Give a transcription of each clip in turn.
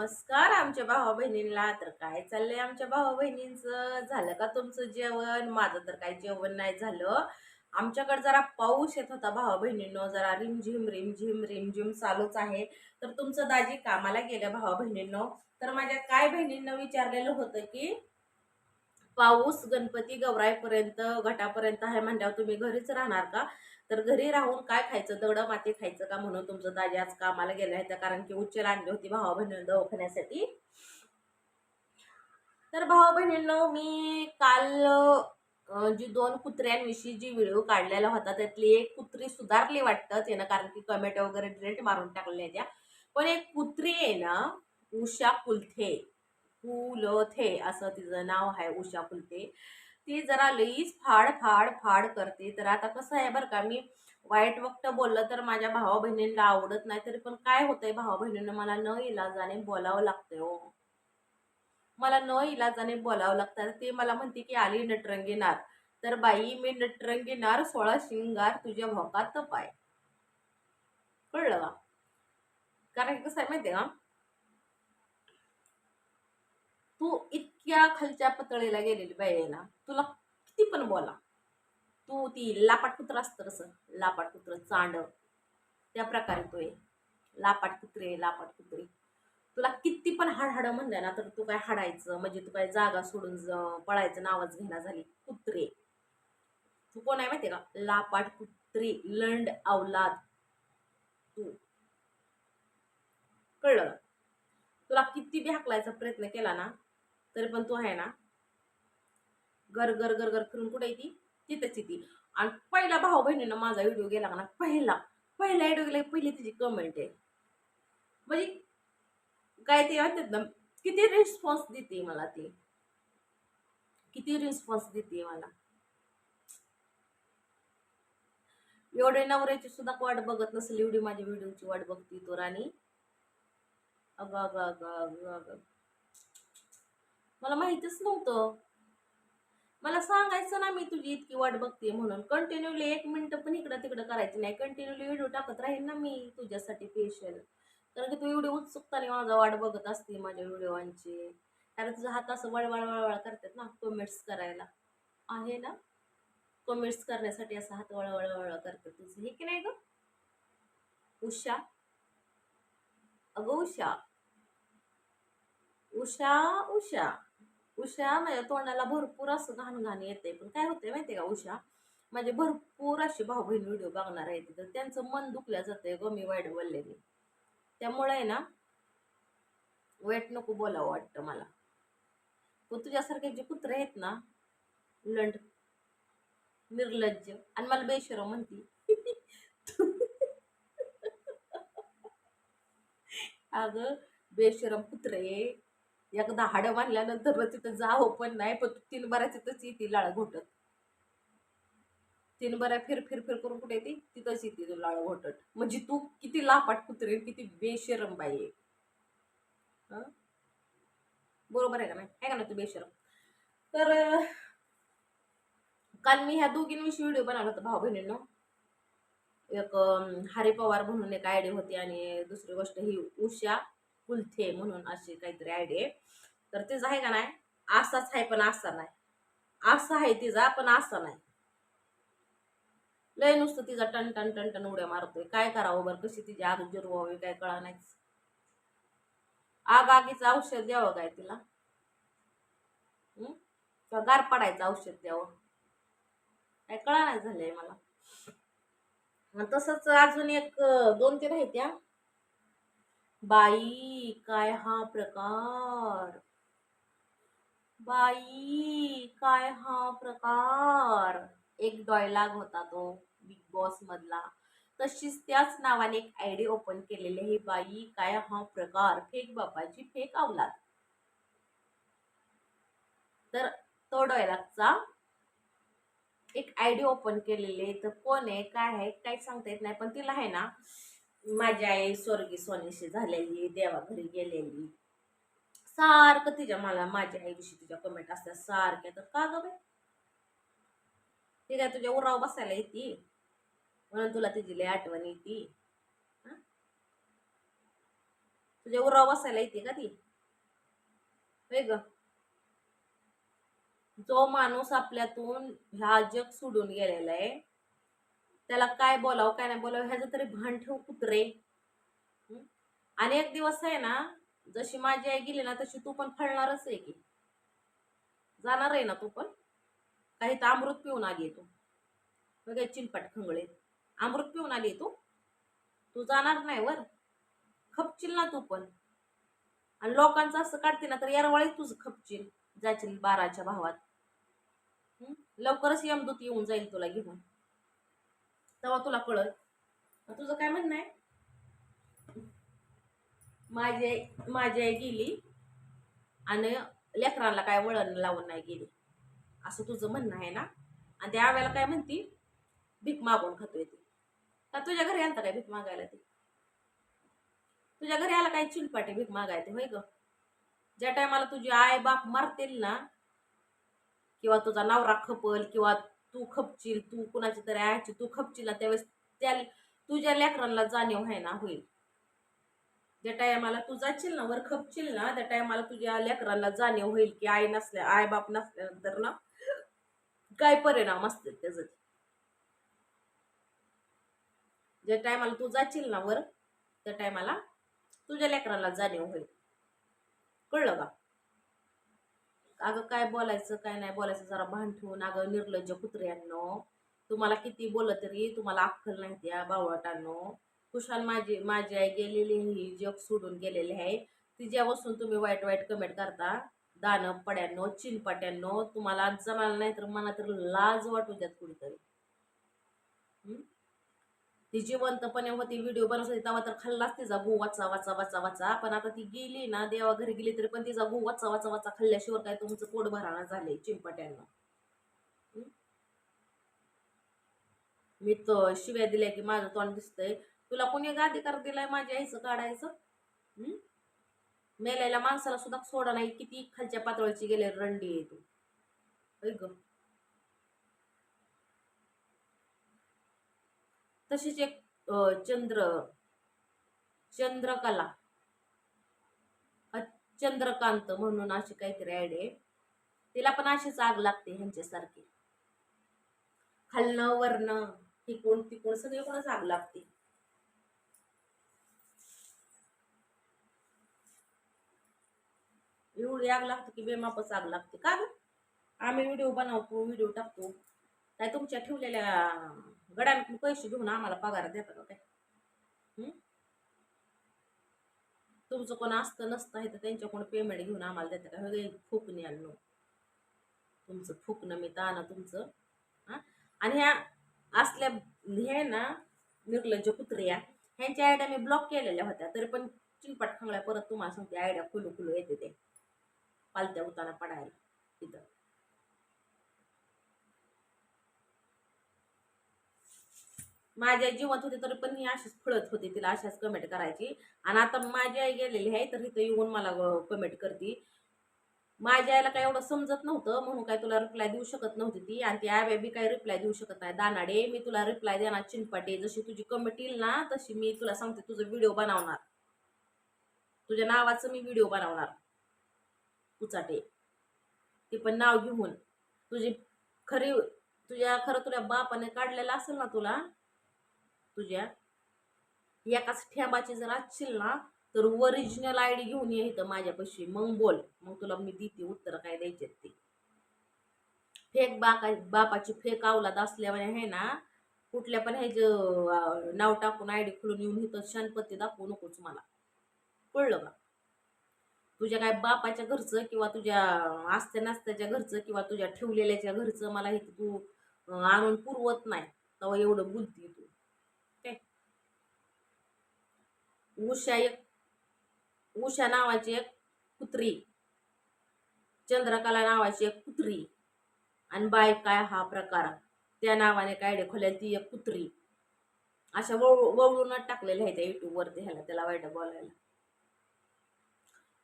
नमस्कार आमच्या भावा बहिणींना. तर काय चाललंय आमच्या भावा बहिणींचं? झालं का तुमचं जेवण? माझं तर काय जेवण नाही झालं. आमच्याकडे जरा पाऊस येत होता भावा बहिणींनो. जरा रिमझिम रिमझिम रिमझिम चालूच आहे. तर तुमचं दाजी कामाला गेलं भावा बहिणींनो. तर माझ्या काय बहिणींना विचारलेलं होतं की पाऊस गणपती गौरायपर्यंत घटापर्यंत आहे म्हणल्यावर तुम्ही घरीच राहणार का? तर घरी राहून काय खायचं? दगडं माती खायचं का म्हणून तुमचं दाजी आज कामाला गेलं आहे कारण की उच्च आणली होती भावा बहिणी दवाखान्यासाठी. तर भावा बहिणींनो मी काल जी दोन कुत्र्यांविषयी जी व्हिडिओ काढलेला होता त्यातली एक कुत्री सुधारली वाटतं. त्यानं कारण की कमेंट वगैरे डिलेट मारून टाकलेल्या त्या. पण एक कुत्री आहे ना उषा कुलथे. फुलथे असं तिचं नाव आहे उषा फुलते ती जरा लईच फाड फाड फाड करते. तर आता कसं आहे बरं का मी वाईट वक्त बोललं तर माझ्या भावा बहिणींना आवडत नाही तरी पण काय होतंय भावा बहिणींना मला न इलाजाने बोलावं लागतंय हो. मला न इलाजाने बोलावं लागतं ते मला म्हणते की आली नटरंगीनार. तर बाई मी नटरंगीनार सोळा शिंगार तुझ्या भोकात पाय. कळलं का? कारण कसं आहे माहितीये का? तू इतक्या खालच्या पतळीला गेलेली बायला तुला किती पण बोला. तू ती लापाट कुत्र असतं तसं लापाट कुत्र चांड. त्या प्रकारे तो आहे. लापाट कुत्रे लापाट कुत्रे तुला किती पण हाड म्हणलं ना तर तू काय हाडायचं म्हणजे तू काय जागा सोडून पळायचं नावच घेणं झाली कुत्रे. तू कोण आहे माहितीये का? लापाट कुत्री लंड अवलाद. तू. कळलं? तुला किती बी हाकलायचा प्रयत्न केला ना तरी पण तो आहे ना गर गर गर गर करून कुठे ती? तिथंच ती. आणि पहिला भाऊ बहिणीनं माझा व्हिडिओ गेला ना पहिला पहिला व्हिडिओ गेला पहिली तिची कमेंट आहे. म्हणजे काय ते म्हणतात ना किती रिस्पॉन्स देते मला ते. किती रिस्पॉन्स देते मला. एवढे नवऱ्याची सुद्धा वाट बघत नसेल एवढी माझ्या व्हिडिओची वाट बघते तो राणी. अगं अगं अगं अगं अगं. मला माहितीच नव्हतं. मला सांगायचं ना मी तुझी इतकी वाट बघते म्हणून. कंटिन्यूली एक मिनिट पण इकडं तिकडं करायची नाही. कंटिन्यूली व्हिडिओ टाकत राहील ना मी तुझ्यासाठी पेशल कारण की तू एवढी उत्सुकताने माझा वाट बघत असते माझ्या व्हिडिओची कारण तुझा हात असं वळवळ वळवळ करतात ना कमेंट्स करायला. आहे ना? कमेंट्स करण्यासाठी असं हात वळवळ वळवळ करतात तुझं. हे की नाही ग? उषा. अगं उषा. उषा उषा. उषा माझ्या तोंडाला भरपूर असं घाणघाण येते पण काय होतंय माहितीये का उषा? माझे भरपूर असे भाऊ बहीण व्हिडिओ बघणार आहेत तर त्यांचं मन दुखल्या जातंय ग मी वाईट बोललेली त्यामुळे आहे ना वाईट नको बोलावं वाटतं मला. पण तुझ्यासारखे जे कुत्रे आहेत ना लंड निर्लज्ज आणि मला बेशरम म्हणती. अगं बेशरम कुत्रे एकदा हाडं बांधल्यानंतर तिथं जावं पण नाही पण तू तीन बऱ्या तिथंच येते लाळ घोटत. तीन बऱ्या फिर फिर फिर करून कुठे येते? तिथंच येते तू लाळ घोटत. म्हणजे तू किती लापाट कुत्रे किती बेशरम बाई आहे. बरोबर आहे का नाही? आहे का ना तू बेशरम? तर काल मी ह्या दोघींविषयी व्हिडिओ बनवला होता भाऊ बहिणींना एक हरी पवार म्हणून एक आयडी होती आणि दुसरी गोष्ट ही उषा. कुलथे म्हणून अशी काहीतरी आयडिया आहे. तर तिचा आहे का नाही? असाच आहे पण असा नाही. असा आहे तिचा पण असा नाही. लय नुसतं तिचा टन टन टन टन उड्या मारतोय. काय करावं बरं? कशी तिची आग जिरवावी? काय कळा नाही आग आगीचं औषध द्यावं काय तिला? किंवा गार पडायचं औषध द्यावं? काय कळा नाही झालंय मला. तसंच अजून एक दोन तीन आहेत त्या बाई काय हा प्रकार? बाई काय हा प्रकार? एक डॉयलॉग होता तो बिग बॉस मधला. तशीच त्याच नावाने एक आयडी ओपन केलेली हे बाई काय हा प्रकार? फेक बापाची फेक अवलाद. तर तो डॉयलॉगचा एक आयडी ओपन केलेली तर कोण आहे? काय आहे? काही सांगता येत नाही. पण तिला आहे ना माझी आई स्वर्गीय सोनीशी झालेली देवाघरी गेलेली. सारखं तिच्या मला माझ्या आईविषयी तिच्या कमेंट असतात सारख्या. तर का ग बाई? ती काय तुझ्या उराव बसायला येते? म्हणून तुला तिची लय आठवण येते. तुझ्या उराव बसायला येते का ती? होय ग. जो माणूस आपल्यातून ह्या जग सोडून गेलेला आहे त्याला काय बोलावं काय नाही बोलावं ह्याचं तरी भान ठेव कुत्रे. आणि एक दिवस आहे ना जशी माझी आई गेली ना तशी तू पण फळणारच आहे की. जाणार आहे ना तू पण? काही तर अमृत पिऊन आली तू. बघा चिनपट खंगळे. अमृत पिऊन आली तू? तू जाणार नाही वर? खपचिल ना तू पण. आणि लोकांचं असं काढते ना तर यारवाळीच तुझं खपचिल जाशील बाराच्या भावात. लवकरच यमदूत येऊन जाईल तुला घेऊन. तेव्हा तुला कळत तुझं काय म्हणणं आहे? माझी आई माझी आई गेली आणि लेकरांना काय वळण लावून नाही गेली. असं तुझं म्हणणं आहे ना? आणि त्या आव्याला काय म्हणती? भीक मागून खातोय ती. का तुझ्या घरी आलता काय भीक मागायला ती? तुझ्या घरी आला काय चिलपाटी भीक मागायला होय ग? ज्या टायमाला तुझी आई बाप मारतील ना किंवा तुझा नवरा खपल किंवा तू खपचील तू कुणाची तरी आयची तू खपचील त्यावेळेस त्या तुझ्या लेकरांना जाणीव आहे ना होईल. ज्या टायमाला तू जाशील ना वर खपचील ना त्या टायमाला तुझ्या लेकरांना जाणीव होईल की आई नसल्या आई बाप नसल्यानंतर ना काय परिणाम असतील त्याचे. ज्या टायमाला तू जाशील ना वर त्या टायमाला तुझ्या लेकरांना जाणीव होईल. कळलं का? अगं काय बोलायचं काय नाही बोलायचं जरा भान ठेवून. अगं निर्लज्ज कुत्र्यांनो तुम्हाला किती बोललं तरी तुम्हाला अक्कल नाही त्या बावळटांनो. कुशाल माझी माझी आई गेलेली ही जग सोडून गेलेली आहे. तिच्यापासून तुम्ही वाईट वाईट कमेंट करता. दानं पड्यांनो चिनपट्यांनो तुम्हाला जमायला नाही तर मला तर लाज वाटू द्यात कुठेतरी ती जिवंतपणे होती व्हिडिओ बनवसाठी तेव्हा तर खाल्लाच तिचा गो वाचा वाचा वाचा वाचा. पण आता ती गेली ना देवा घरी गेली तरी पण तिचा गो वाचा वाचा वाचा खाल्ल्याशिवाय काय तुमचं पोट भराणा झाले चिंपट्यांना. मी तर शिव्या दिल्या की माझं तोंड दिसतंय. तुला कोणी गादीकार दिलाय माझ्या आईचं काढायचं? मेल्याला माणसाला सुद्धा सोडा नाही किती खालच्या पातळीची गेले रंडी आहे तू. ग? तसेच एक चंद्र चंद्रकला. चंद्रकांत म्हणून अशी काहीतरी ऍड आहे. तिला पण अशीच आग लागते ह्यांच्यासारखी. खालनं वरनं तिकून तिकून सगळीकडूनच आग लागते. एवढी आग लागते की बेमापच आग लागते. का आम्ही व्हिडिओ बनवतो व्हिडिओ टाकतो. काय तुमच्या ठेवलेल्या गड्यांकडून पैसे घेऊन आम्हाला पगार देता का काय? तुमचं कोण असतं नसतं आहे तर त्यांच्याकडून पेमेंट घेऊन आम्हाला देता का? हे फुकणी आणलो तुमचं फुकणं मी ताणं तुमचं हां? आणि ह्या असल्या हे ना निर्लज्ज कुत्र्या ह्यांच्या आयडिया मी ब्लॉक केलेल्या होत्या तरी पण चिनपट खांगळ्या परत तुम्हाला सांगते आयडिया खुलू खुलू येते ते. पालत्या उताना पडायला तिथं माझ्या आई जिवंत होते तरी पण ही अशीच फळत होती तिला अशाच कमेंट करायची. आणि आता माझी आई गेलेली आहे तर इथं येऊन मला कमेंट करते. माझ्या आईला काय एवढं समजत नव्हतं म्हणून काय तुला रिप्लाय देऊ शकत नव्हती ती. आणि ती आय बी काय रिप्लाय देऊ शकत नाही. दानाडे मी तुला रिप्लाय देणार चिंपाटे जशी तुझी कमेंट येईल ना तशी मी तुला सांगते तुझं व्हिडिओ बनवणार. तुझ्या नावाचं मी व्हिडिओ बनवणार. उचाटे. ते पण नाव घेऊन. तुझी खरी तुझ्या खरं तुझ्या बापाने काढलेलं असेल ना तुला तुझ्या एकाच ठेबाची जर असशील ना तर ओरिजिनल आय डी घेऊन ये इथं माझ्यापाशी. मग बोल. मग तुला मी देते उत्तर काय द्यायचे ते. फेक बाका बापाची फेक अवलाद असल्यामुळे आहे ना कुठल्या पण ह्याचं नाव टाकून आय डी खुलून येऊन इथं शानपत्ती दाखवू नकोच मला. कळलं का? तुझ्या काय बापाच्या घरचं किंवा तुझ्या आस्त्या नास्त्याच्या घरचं किंवा तुझ्या ठेवलेल्याच्या घरचं मला इथं तू आणून पुरवत नाही. तेव्हा एवढं बोलती तू काय उषा एक उषा नावाची एक कुत्री. चंद्रकला नावाची एक कुत्री. आणि बाय काय हा प्रकार? त्या नावाने कायडे खोल्या ती एक कुत्री. अशा वळू वळूनच टाकलेल्या आहेत त्या युट्यूबवरती ह्याला त्याला वाईट बोलायला.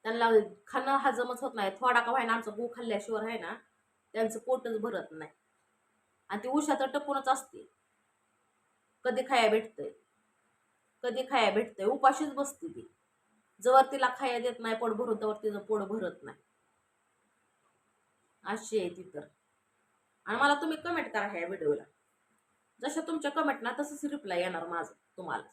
त्यांना खाणं हजमच होत नाही. थोडा का व्हायना आमचा गो खाल्ल्याशिवाय आहे ना त्यांचं पोटच भरत नाही. आणि ती उषा तर टपूनच असते. कधी खाया भेटतंय. कधी खाया भेटतंय उपाशीच बसते ती. जवळ तिला खाया देत नाही पोट भरून तर तिचं पोट भरत नाही. अशी आहे ती तर. आणि मला तुम्ही कमेंट करा ह्या व्हिडिओला जशा तुमच्या कमेंट ना तसंच रिप्लाय येणार माझं तुम्हाला.